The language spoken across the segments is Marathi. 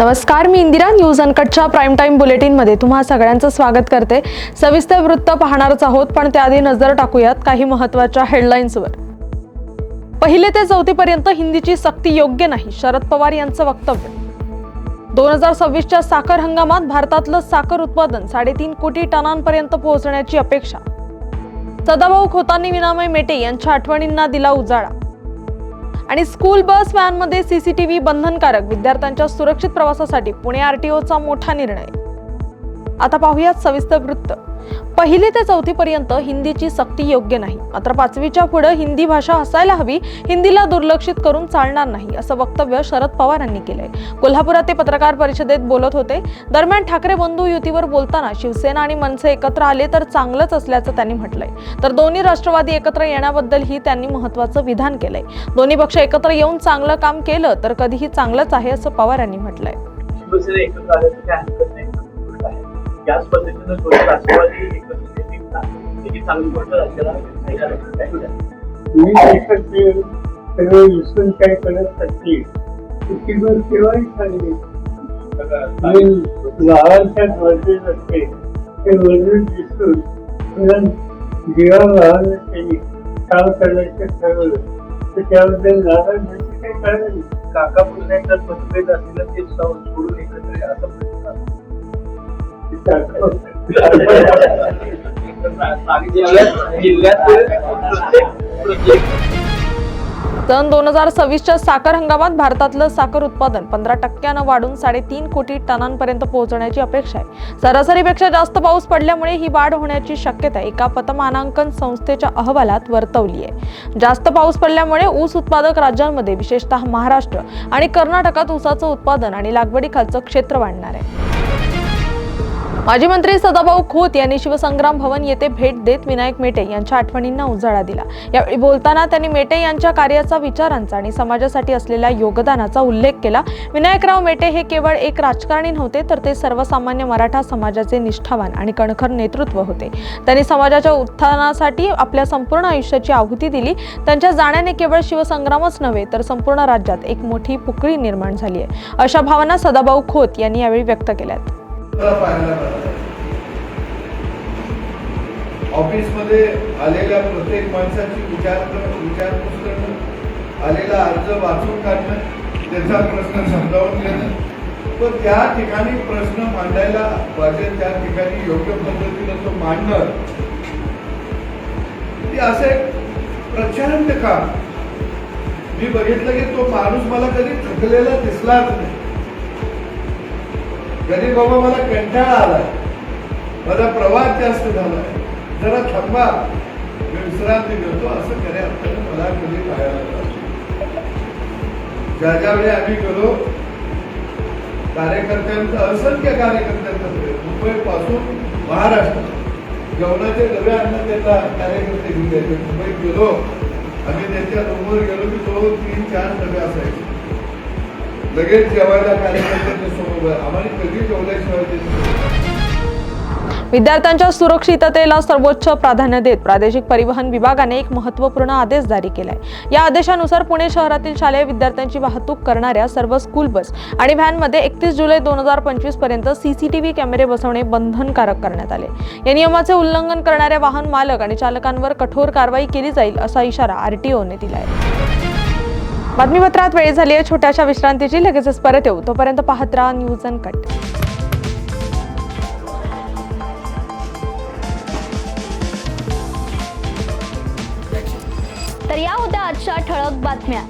नमस्कार मी इंदिरा न्यूज अनकटच्या प्राईम टाईम बुलेटिनमध्ये तुम्हा सगळ्यांचं स्वागत करते. सविस्तर वृत्त पाहणारच आहोत पण त्याआधी नजर टाकूयात काही महत्त्वाच्या हेडलाईन्सवर पहिले ते चौथीपर्यंत हिंदीची सक्ती योग्य नाही शरद पवार यांचं वक्तव्य. दोन हजार सव्वीसच्या साखर हंगामात भारतातलं साखर उत्पादन साडेतीन कोटी टनांपर्यंत पोहोचण्याची अपेक्षा. सदाभाऊ खोतांनी विनामय मेटे यांच्या आठवणींना दिला उजाळा. आणि स्कूल बस व्हॅनमध्ये सीसीटीव्ही बंधनकारक विद्यार्थ्यांच्या सुरक्षित प्रवासासाठी पुणे आरटीओचा मोठा निर्णय. आता पाहूयात सविस्तर वृत्त. पहिली ते चौथी पर्यंत हिंदीची सक्ती योग्य नाही. मात्र पाचवीच्या पुढे हिंदी भाषा असायला हवी हिंदीला दुर्लक्षित करून चालणार नाही असं वक्तव्य शरद पवार यांनी केलंय. कोल्हापुरात ते पत्रकार परिषदेत बोलत होते. दरम्यान ठाकरे बंधू युतीवर बोलताना शिवसेना आणि मनसे एकत्र आले तर चांगलंच असल्याचं त्यांनी म्हटलंय. तर दोन्ही राष्ट्रवादी एकत्र येण्याबद्दलही त्यांनी महत्वाचं विधान केलंय. दोन्ही पक्ष एकत्र येऊन चांगलं काम केलं तर कधीही चांगलंच आहे असं पवार यांनी म्हटलंय. त्याच पद्धतीनं राष्ट्रवादी चांगली गोष्ट राज्याला? मी काय करत केव्हाही चांगली असते. ते दिसून पुन्हा जेव्हा लहान त्यांनी काम करण्याचं ठरवलं तर त्याबद्दल लहान म्हणजे काही कळलं नाही. काका पुतण्याच्यात मतभेद असलेलं ते सौ- सोडून एकत्र असा सन दोन हजार सव्वीसच्या साखर हंगामात भारतातलं साखर उत्पादन पंधरा टक्क्यानं वाढून साडेतीन कोटी टनांपर्यंत पोहोचण्याची अपेक्षा आहे. सरासरीपेक्षा जास्त पाऊस पडल्यामुळे ही वाढ होण्याची शक्यता एका पतमानांकन संस्थेच्या अहवालात वर्तवली आहे. जास्त पाऊस पडल्यामुळे ऊस उत्पादक राज्यांमध्ये विशेषतः महाराष्ट्र आणि कर्नाटकात ऊसाचं उत्पादन आणि लागवडीखालचं क्षेत्र वाढणार आहे. माजी मंत्री सदाभाऊ खोत यांनी शिवसंग्राम भवन येथे भेट देत विनायक मेटे यांच्या आठवणींना उजाळा दिला. यावेळी बोलताना त्यांनी मेटे यांच्या कार्याचा विचारांचा आणि समाजासाठी असलेल्या योगदानाचा उल्लेख केला. विनायकराव मेटे हे केवळ एक राजकारणी नव्हते तर ते सर्वसामान्य मराठा समाजाचे निष्ठावान आणि कणखर नेतृत्व होते. त्यांनी समाजाच्या उत्थानासाठी आपल्या संपूर्ण आयुष्याची आहुती दिली. त्यांच्या जाण्याने केवळ शिवसंग्रामच नव्हे तर संपूर्ण राज्यात एक मोठी पुकळी निर्माण झाली आहे. अशा भावना सदाभाऊ खोत यांनी यावेळी व्यक्त केल्यात. मला पाहायला मिळालं. ऑफिसमध्ये आलेल्या प्रत्येक माणसाची विचार विचारपूस करणं आलेला अर्ज वाचून काढणं त्याचा प्रश्न समजावून घेणं. तर त्या ठिकाणी प्रश्न मांडायला पाहिजे त्या ठिकाणी योग्य पद्धतीनं तो मांडणं ते एक प्रचंड काम. मी बघितलं की तो माणूस मला कधी थकलेला दिसलाच नाही. कधी बाबा मला कंटाळा आलाय. माझा प्रवास जास्त झालाय. जरा थांबा. मी विश्रांती घेतो. असं खऱ्या अर्थाने मला कधी पाहायला ज्या ज्या वेळी आम्ही गेलो कार्यकर्त्यांचा असंख्य कार्यकर्त्यांचा प्रेम म्हणजे मुंबई पासून महाराष्ट्र. जेवणाचे डबे आणणं त्यांना कार्यकर्ते घेऊन द्यायचे मुंबईत गेलो. आम्ही त्यांच्या रूमवर गेलो की दोन तीन चार डबे असायचे. लगेच जेवायला कार्यकर्त्यांच्या समोर आम्हाला कधी जेवल्याशिवाय विद्यार्थ्यांच्या सुरक्षिततेला सर्वोच्च प्राधान्य देत प्रादेशिक परिवहन विभागाने एक महत्त्वपूर्ण आदेश जारी केलाय. या आदेशानुसार पुणे शहरातील शालेय विद्यार्थ्यांची वाहतूक करणाऱ्या सर्व स्कूल बस आणि व्हॅनमध्ये एकतीस जुलै दोन हजार पंचवीसपर्यंत सीसीटीव्ही कॅमेरे बसवणे बंधनकारक करण्यात आले. या नियमाचे उल्लंघन करणाऱ्या वाहन मालक आणि चालकांवर कठोर कारवाई केली जाईल असा इशारा आरटीओने आहे बातमीपत्रात वेळ झाली आहे. छोट्याशा विश्रांतीची. लगेचच परत येऊ. तोपर्यंत पाहत राहा न्यूज अँड कट. तर या होत्या आजच्या ठळक बातम्या.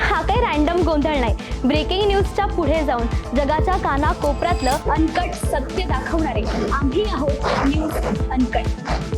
हा काही रॅन्डम गोंधळ नाही. ब्रेकिंग न्यूजच्या पुढे जाऊन जगाच्या काना कोपऱ्यातलं अनकट सत्य दाखवणारे आम्ही आहोत न्यूज अनकट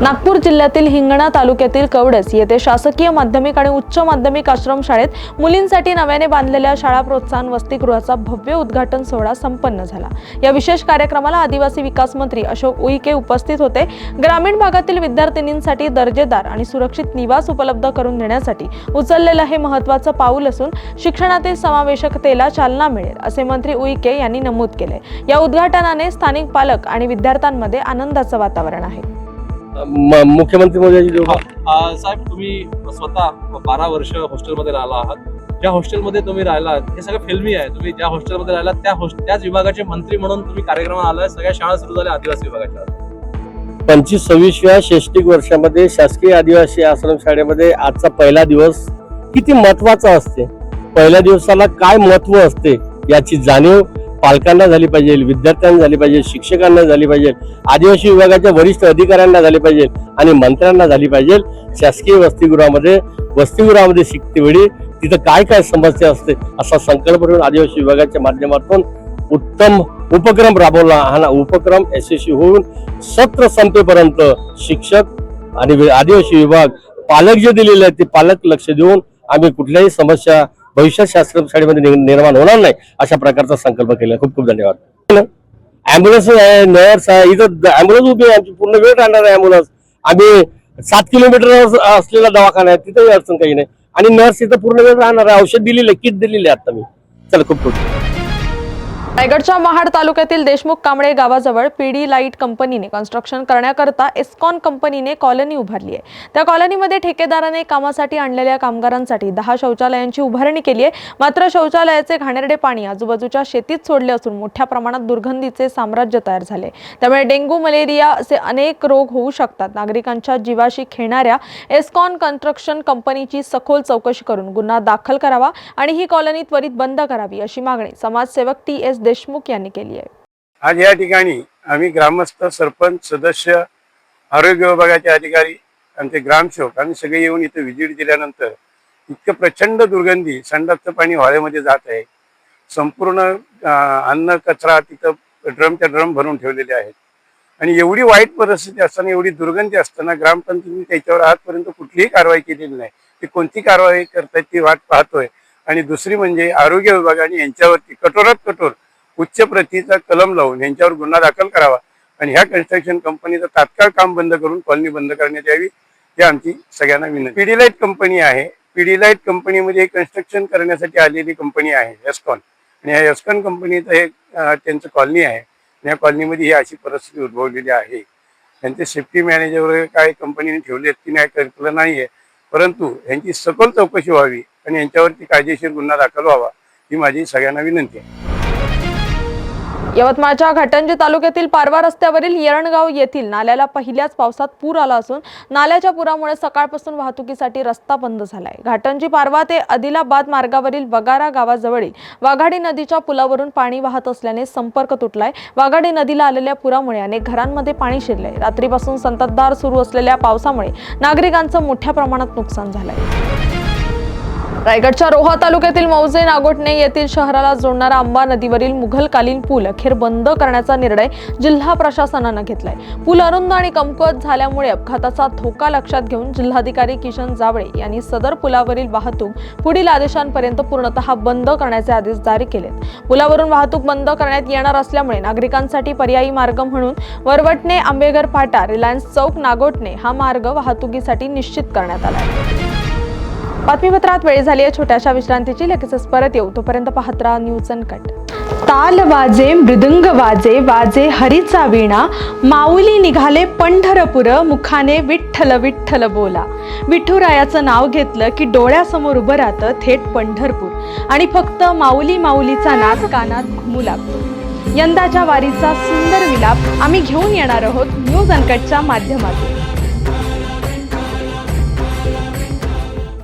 नागपूर जिल्ह्यातील हिंगणा तालुक्यातील कवडस येथे शासकीय माध्यमिक आणि उच्च माध्यमिक आश्रमशाळेत मुलींसाठी नव्याने बांधलेल्या शाळा प्रोत्साहन वसतिगृहाचा भव्य उद्घाटन सोहळा संपन्न झाला. या विशेष कार्यक्रमाला आदिवासी विकास मंत्री अशोक उईके उपस्थित होते. ग्रामीण भागातील विद्यार्थिनींसाठी दर्जेदार आणि सुरक्षित निवास उपलब्ध करून देण्यासाठी उचललेलं हे महत्त्वाचं पाऊल असून शिक्षणातील समावेशकतेला चालना मिळेल असे मंत्री उईके यांनी नमूद केले. या उद्घाटनाने स्थानिक पालक आणि विद्यार्थ्यांमध्ये आनंदाचं वातावरण आहे. मुख्यमंत्री का? आ, साहेब तुम्ही स्वतः बारा वर्ष हॉस्टेलमध्ये राहिला आहात. ज्या हॉस्टेलमध्ये तुम्ही राहिलात हे सगळं फिल्मी आहे. तुम्ही ज्या हॉस्टेलमध्ये राहिलात त्या त्याच विभागाचे मंत्री म्हणून तुम्ही कार्यक्रमात आलाय सगळ्या शाळा सुरू झाल्या आदिवासी विभागाच्या. पंचवीस सव्वीसव्या शैक्षणिक वर्षामध्ये शासकीय आदिवासी आश्रम शाळेमध्ये आजचा पहिला दिवस किती महत्त्वाचा असते? पहिल्या दिवसाला काय महत्त्व असते याची जाणीव पालकांना झाली पाहिजे विद्यार्थ्यांना झाली पाहिजे शिक्षकांना झाली पाहिजे आदिवासी विभागाच्या वरिष्ठ अधिकाऱ्यांना झाली पाहिजे आणि मंत्र्यांना झाली पाहिजे. शासकीय वसतिगृहामध्ये वसतिगृहामध्ये शिकते वेळी तिथं काय काय समस्या असते असा संकल्प करून आदिवासी विभागाच्या माध्यमातून उत्तम उपक्रम राबवला. हा ना उपक्रम यशस्वी होऊन सत्र संपेपर्यंत शिक्षक आणि आदिवासी विभाग पालक जे दिलेले आहेत ते पालक लक्ष देऊन आम्ही कुठल्याही समस्या भविष्यात शास्त्र शाळेमध्ये निर्माण होणार नाही अशा प्रकारचा संकल्प केला. खूप खूप धन्यवाद. अँब्युलन्स आहे नर्स आहे इथं अँब्युलन्स उभी आहे. आमची पूर्ण वेळ राहणार आहे अँब्युलन्स आम्ही सात किलोमीटर असलेला दवाखाना आहे. तिथंही अडचण काही नाही. आणि नर्स इथं पूर्ण वेळ राहणार आहे. औषध दिलेलं किट दिलेली आहे आता मी. चला खूप खूप रायगडच्या महाड तालुक्यातील देशमुख कांबळे गावाजवळ पीडी लाइट कंपनीने कन्स्ट्रक्शन करण्याकरता एस्कॉन कंपनीने कॉलनी उभारली आहे. त्या कॉलनीमध्ये ठेकेदाराने कामासाठी आणलेल्या कामगारांसाठी दहा शौचालयांची उभारणी केली आहे. मात्र शौचालयाचे घाणेरडे पाणी आजूबाजूच्या शेतीत सोडले असून मोठ्या प्रमाणात दुर्गंधीचे साम्राज्य तयार झाले त्यामुळे डेंग्यू मलेरिया असे अनेक रोग होऊ शकतात. नागरिकांच्या जीवाशी खेळणाऱ्या एस्कॉन कन्स्ट्रक्शन कंपनीची सखोल चौकशी करून गुन्हा दाखल करावा आणि ही कॉलनी त्वरित बंद करावी अशी मागणी समाजसेवक टी एस देशमुख यांनी केली आहे. आज या ठिकाणी आम्ही ग्रामस्थ सरपंच सदस्य आरोग्य विभागाचे अधिकारी आमचे ग्रामसेवक आम्ही सगळे येऊन इथे व्हिजिट दिल्यानंतर इतकं प्रचंड दुर्गंधी संडासचं पाणी वाळ्यामध्ये जात आहे. संपूर्ण अन्न कचरा तिथं ड्रमच्या ड्रम भरून ठेवलेले आहेत. आणि एवढी वाईट परिस्थिती असताना एवढी दुर्गंधी असताना ग्रामपंचायतीने त्याच्यावर आजपर्यंत कुठलीही कारवाई केलेली नाही. ती कोणती कारवाई करतायत ती वाट पाहतोय. आणि दुसरी म्हणजे आरोग्य विभागाने यांच्यावरती कठोरात कठोर उच्च प्रतीचा कलम लावून यांच्यावर गुन्हा दाखल करावा आणि ह्या कन्स्ट्रक्शन कंपनीचं तात्काळ काम बंद करून कॉलनी बंद करण्यात यावी ही आमची सगळ्यांना विनंती. पिडीलाईट कंपनी आहे. पिडीलाईट कंपनीमध्ये कन्स्ट्रक्शन करण्यासाठी आलेली कंपनी आहे एस्कॉन आणि ह्या एस्कॉन कंपनीचं हे त्यांचं कॉलनी आहे. आणि या कॉलनीमध्ये ही अशी परिस्थिती उद्भवलेली आहे. त्यांचे सेफ्टी मॅनेजर वगैरे काय कंपनीने ठेवले आहेत की नाही कल्पना नाही आहे परंतु यांची सखोल चौकशी व्हावी आणि यांच्यावरती कायदेशीर गुन्हा दाखल व्हावा ही माझी सगळ्यांना विनंती आहे. यवतमाळच्या घाटंजी तालुक्यातील पारवा रस्त्यावरील येरणगाव येथील नाल्याला पहिल्याच पावसात पूर आला असून नाल्याच्या पुरामुळे सकाळपासून वाहतुकीसाठी रस्ता बंद झालाय. घाटंजी पारवा ते आदिलाबाद मार्गावरील वगारा गावाजवळील वाघाडी नदीच्या पुलावरून पाणी वाहत असल्याने संपर्क तुटलाय. वाघाडी नदीला आलेल्या पुरामुळे अनेक घरांमध्ये पाणी शिरलंय. रात्रीपासून संततधार सुरू असलेल्या पावसामुळे नागरिकांचं मोठ्या प्रमाणात नुकसान झालंय. रायगडच्या रोहा तालुक्यातील मौजे नागोटणे येथील शहराला जोडणारा आंबा नदीवरील मुघलकालीन पूल अखेर बंद करण्याचा निर्णय जिल्हा प्रशासनानं घेतलाय. पूल अरुंद आणि कमकुवत झाल्यामुळे अपघाताचा धोका लक्षात घेऊन जिल्हाधिकारी किशन जावळे यांनी सदर पुलावरील वाहतूक पुढील आदेशांपर्यंत पूर्णतः बंद करण्याचे आदेश जारी केलेत. पुलावरून वाहतूक बंद करण्यात येणार असल्यामुळे नागरिकांसाठी पर्यायी मार्ग म्हणून वरवटणे आंबेघर फाटा रिलायन्स चौक नागोटणे हा मार्ग वाहतुकीसाठी निश्चित करण्यात आला आहे. बातमीपत्रात वेळ झाली आहे. छोट्याशा विश्रांतीची लगेचच परत येऊ. तोपर्यंत पाहत राहा न्यूज अनकट ताल वाजे मृदुंग वाजे वाजे हरीचा वीणा. माऊली निघाले पंढरपुर मुखाने विठ्ठल विठ्ठल बोला. विठुरायाचं नाव घेतलं की डोळ्यासमोर उभं राहतं थेट पंढरपूर. आणि फक्त माऊली माऊलीचा नाद कानात घुमू लागतो. यंदाच्या वारीचा सुंदर विलाप आम्ही घेऊन येणार आहोत न्यूज अनकटच्या माध्यमातून.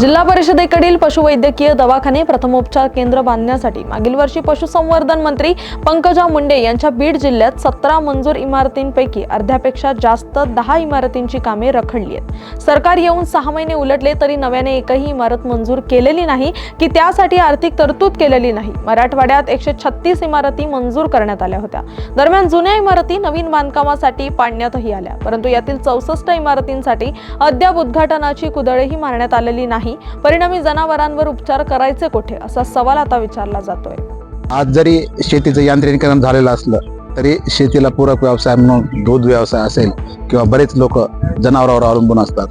जिल्हा परिषदेकडील पशुवैद्यकीय दवाखाने प्रथमोपचार केंद्र बांधण्यासाठी मागील वर्षी पशुसंवर्धन मंत्री पंकजा मुंडे यांच्या बीड जिल्ह्यात सतरा मंजूर इमारतींपैकी अर्ध्यापेक्षा जास्त दहा इमारतींची कामे रखडली आहेत. सरकार येऊन सहा महिने उलटले तरी नव्याने एकही इमारत मंजूर केलेली नाही की त्यासाठी आर्थिक तरतूद केलेली नाही. मराठवाड्यात एकशे छत्तीस इमारती मंजूर करण्यात आल्या होत्या. दरम्यान जुन्या इमारती नवीन बांधकामासाठी पाडण्यातही आल्या परंतु यातील चौसष्ट इमारतींसाठी अद्याप उद्घाटनाची कुदळही मारण्यात आलेली नाही. परिणामी जनावरांवर उपचार करायचे कुठे? असा सवाल आता विचारला जातोय. आज जरी शेतीचं यांत्रिकीकरण झालेलं असलं तरी शेतीला पूरक व्यवसाय म्हणून दूध व्यवसाय असेल किंवा बरेच लोक जनावरांवर अवलंबून असतात.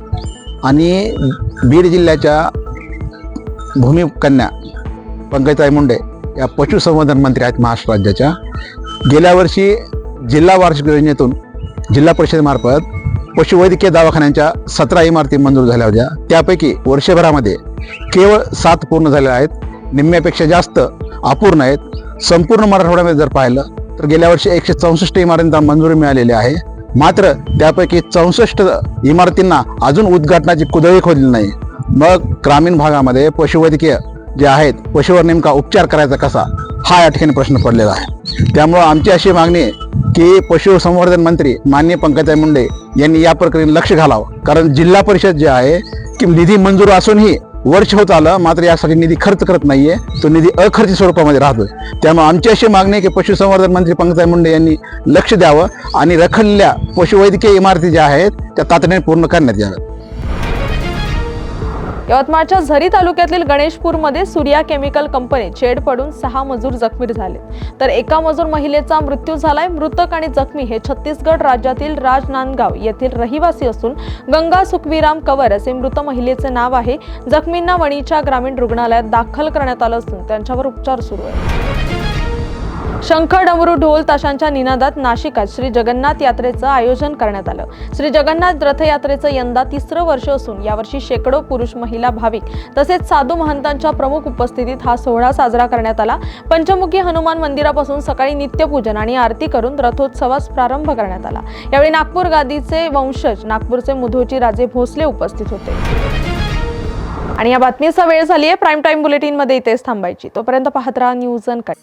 आणि बीड जिल्ह्याच्या भूमिकन्या पंकजताई मुंडे या पशुसंवर्धन मंत्री आहेत महाराष्ट्र राज्याच्या. गेल्या वर्षी जिल्हा वार्षिक योजनेतून जिल्हा परिषदेमार्फत पशुवैद्यकीय दवाखान्यांच्या सतरा इमारती मंजूर झाल्या होत्या. त्यापैकी वर्षभरामध्ये केवळ सात पूर्ण झालेल्या आहेत. निम्म्यापेक्षा जास्त अपूर्ण आहेत. संपूर्ण मराठवाड्यामध्ये जर पाहिलं तर गेल्या वर्षी एकशे चौसष्ट इमारतींना मंजुरी मिळालेली आहे. मात्र त्यापैकी चौसष्ट इमारतींना अजून उद्घाटनाची कुदळी खोदली नाही. मग ग्रामीण भागामध्ये पशुवैद्यकीय जे आहेत पशुवर नेमका उपचार करायचा कसा? हा या ठिकाणी प्रश्न पडलेला आहे. त्यामुळं आमची अशी मागणी आहे की पशुसंवर्धन मंत्री माननीय पंकजा मुंडे यांनी या प्रकरणी लक्ष घालावं. कारण जिल्हा परिषद जे आहे की निधी मंजूर असूनही वर्ष होत आलं मात्र यासाठी निधी खर्च करत नाहीये. तो निधी अखर्च स्वरूपामध्ये राहतोय. त्यामुळे आमची अशी मागणी आहे की पशुसंवर्धन मंत्री पंकजा मुंडे यांनी लक्ष द्यावं आणि रखडलेल्या पशुवैद्यकीय इमारती ज्या आहेत त्या तातडीने पूर्ण करण्यात याव्यात. यवतमाळच्या झरी तालुक्यातील गणेशपूरमध्ये सूर्या केमिकल कंपनीत शेड पडून सहा मजूर जखमी झाले. तर एका मजूर महिलेचा मृत्यू झालाय. मृतक आणि जखमी हे छत्तीसगड राज्यातील राजनांदगाव येथील रहिवासी असून गंगा सुखविराम कवर असे मृत महिलेचे नाव आहे. जखमींना वणीच्या ग्रामीण रुग्णालयात दाखल करण्यात आलं असून त्यांच्यावर उपचार सुरू आहे शंख डमरू ढोल ताशांच्या निनादात नाशिकात श्री जगन्नाथ यात्रेचं आयोजन करण्यात आलं. श्री जगन्नाथ रथयात्रेचं यंदा तिसरं वर्ष असून यावर्षी शेकडो पुरुष महिला भाविक तसेच साधू महंतांच्या प्रमुख उपस्थितीत हा सोहळा साजरा करण्यात आला. पंचमुखी हनुमान मंदिरापासून सकाळी नित्यपूजन आणि आरती करून रथोत्सवास प्रारंभ करण्यात आला. यावेळी नागपूर गादीचे वंशज नागपूरचे मुधोजी राजे भोसले उपस्थित होते. आणि या बातमीचा वेळ झाली आहे प्राईम टाईम बुलेटिनमध्ये इथेच थांबायची. तोपर्यंत पाहत राहा न्यूज अन कट